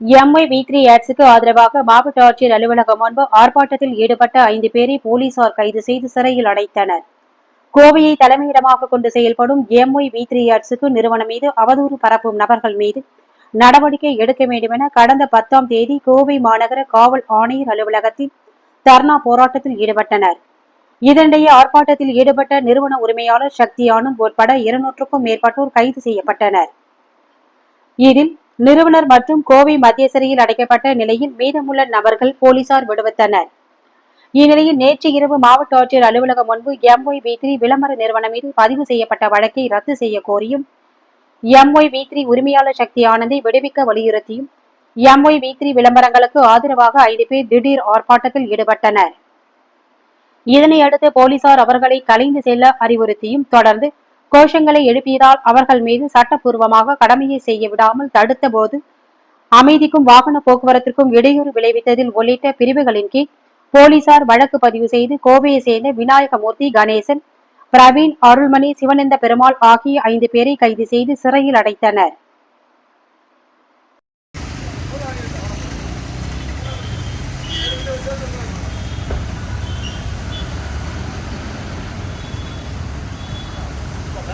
Mi we three ஆட்ஸுக்கு ஆதரவாக மாவட்ட ஆட்சியர் அலுவலகம் முன்பு ஆர்ப்பாட்டத்தில் ஈடுபட்ட ஐந்து பேரை போலீசார் கைது செய்து சிறையில் அடைத்தனர். கோவையை தலைமையிடமாக கொண்டு செயல்படும் எம்ஒய் வி த்ரீ ஆட்ஸுக்கு நிறுவனம் மீது அவதூறு பரப்பும் நபர்கள் மீது நடவடிக்கை எடுக்க வேண்டுமென கடந்த பத்தாம் தேதி கோவை மாநகர காவல் ஆணையர் அலுவலகத்தில் தர்ணா போராட்டத்தில் ஈடுபட்டனர். இதனிடையே ஆர்ப்பாட்டத்தில் ஈடுபட்ட நிறுவன உரிமையாளர் சக்தி ஆனந்த் உட்பட இருநூற்றுக்கும் மேற்பட்டோர் கைது செய்யப்பட்டனர். இதில் நிறுவனர் மற்றும் கோவை மத்திய சிறையில் அடைக்கப்பட்ட நிலையில் மீதமுள்ள நபர்கள் போலீசார் விடுவித்தனர். இந்நிலையில் நேற்று இரவு மாவட்ட ஆட்சியர் அலுவலகம் முன்பு எம்ஒய் வி த்ரீ விளம்பர நிறுவனம் மீது பதிவு செய்யப்பட்ட வழக்கை ரத்து செய்ய கோரியும் எம்ஒய் வி த்ரீ உரிமையாளர் சக்தி ஆனந்தை விடுவிக்க வலியுறுத்தியும் எம்ஒய் வி த்ரீ விளம்பரங்களுக்கு ஆதரவாக ஐந்து பேர் திடீர் ஆர்ப்பாட்டத்தில் ஈடுபட்டனர். இதனை அடுத்து போலீசார் அவர்களை கலைந்து செல்ல அறிவுறுத்தியும் தொடர்ந்து கோஷங்களை எழுப்பியதால் அவர்கள் மீது சட்டப்பூர்வமாக கடமையை செய்ய விடாமல் தடுத்த போது அமைதிக்கும் வாகன போக்குவரத்திற்கும் இடையூறு விளைவித்ததில் உள்ளிட்ட பிரிவுகளின் கீழ் போலீசார் வழக்கு பதிவு செய்து கோவையை சேர்ந்த விநாயகமூர்த்தி கணேசன் பிரவீன் அருள்மணி சிவனந்த பெருமாள் ஆகிய ஐந்து பேரை கைது செய்து சிறையில் அடைத்தனர் Thank you.